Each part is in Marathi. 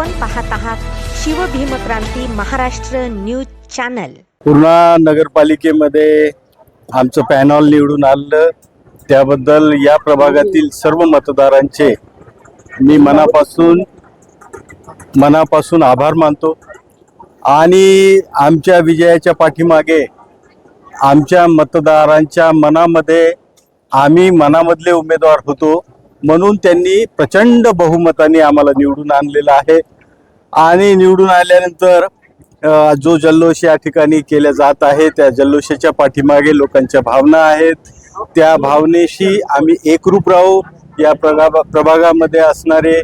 आपण पाहत आहात शिवभीमक्रांती महाराष्ट्र न्यूज चॅनल. पूर्णा नगरपालिकेमध्ये आमचं पॅनॉल निवडून आलं. त्याबद्दल या प्रभागातील सर्व मतदारांचे मी मनापासून मनापासून आभार मानतो. आणि आमच्या विजयाच्या पाठीमागे आमच्या मतदारांच्या मनामध्ये आम्ही मनामधले उमेदवार होतो. म्हणून त्यांनी प्रचंड बहुमताने आम्हाला निवडून आणलेलं आहे. आणि निवडून आल्यानंतर जो जल्लोष या ठिकाणी केला जात आहे त्या जल्लोषाच्या पाठीमागे लोकांच्या भावना आहेत. त्या भावनेशी आम्ही एकरूप राहू. या प्रगा प्रभागामध्ये असणारे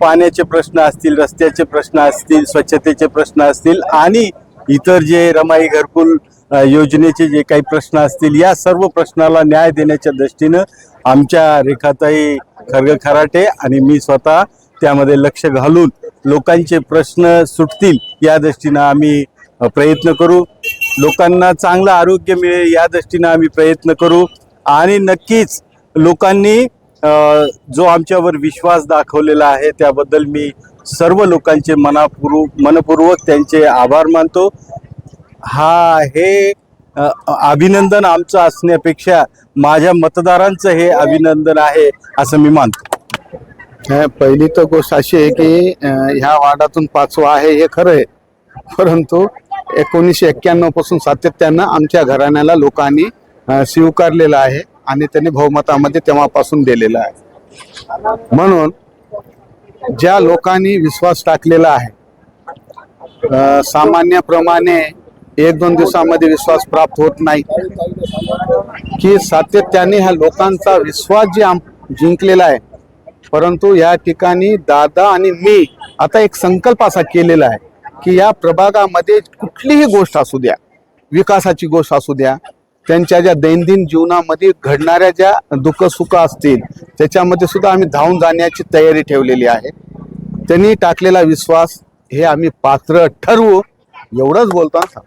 पाण्याचे प्रश्न असतील रस्त्याचे प्रश्न असतील स्वच्छतेचे प्रश्न असतील आणि इतर जे रमाई घरकुल योजनेचे जे काही प्रश्न असतील या सर्व प्रश्नाला न्याय देण्याच्या दृष्टीनं आमच्या रेखाताई खरग खराटे आणि मी स्वतः त्यामध्ये लक्ष घालून लोकांचे प्रश्न सुटतील या दृष्टीनं आम्ही प्रयत्न करू. लोकांना चांगलं आरोग्य मिळेल या दृष्टीनं आम्ही प्रयत्न करू. आणि नक्कीच लोकांनी जो आमच्यावर विश्वास दाखवलेला आहे त्याबद्दल मी सर्व लोकांचे मनापूर्व मनपूर्वक त्यांचे आभार मानतो. हा हे अभिनंदन आमचं असण्यापेक्षा माझ्या मतदारांचं हे अभिनंदन आहे असं मी मानतो. पहिली तर गोष्ट अशी आहे की ह्या वार्डातून पाचवा आहे हे खरं आहे. परंतु एकोणीसशे एक्क्याण्णवपासून सातत्यानं आमच्या घराण्याला लोकांनी स्वीकारलेलं आहे आणि त्यांनी बहुमतामध्ये तेव्हापासून दिलेलं आहे. म्हणून ज्या लोकांनी विश्वास टाकलेला आहे सामान्याप्रमाणे सामान्यप्रमाणे एक दोन दिवसामध्ये विश्वास प्राप्त होत नाही की सातत्याने ह्या लोकांचा विश्वास जे आम जिंकलेला आहे परंतु या ठिकाणी दादा आणि मी आता एक संकल्प असा केलेला आहे की या प्रभागामध्ये कुठलीही गोष्ट असू द्या विकासाची गोष्ट असू द्या त्यांच्या ज्या दैनंदिन जीवनामध्ये घडणाऱ्या ज्या दुःख सुख असतील त्याच्यामध्ये सुद्धा आम्ही धावून जाण्याची तयारी ठेवलेली आहे त्यांनी टाकलेला विश्वास हे आम्ही पात्र ठरवू एवढंच बोलतो हा.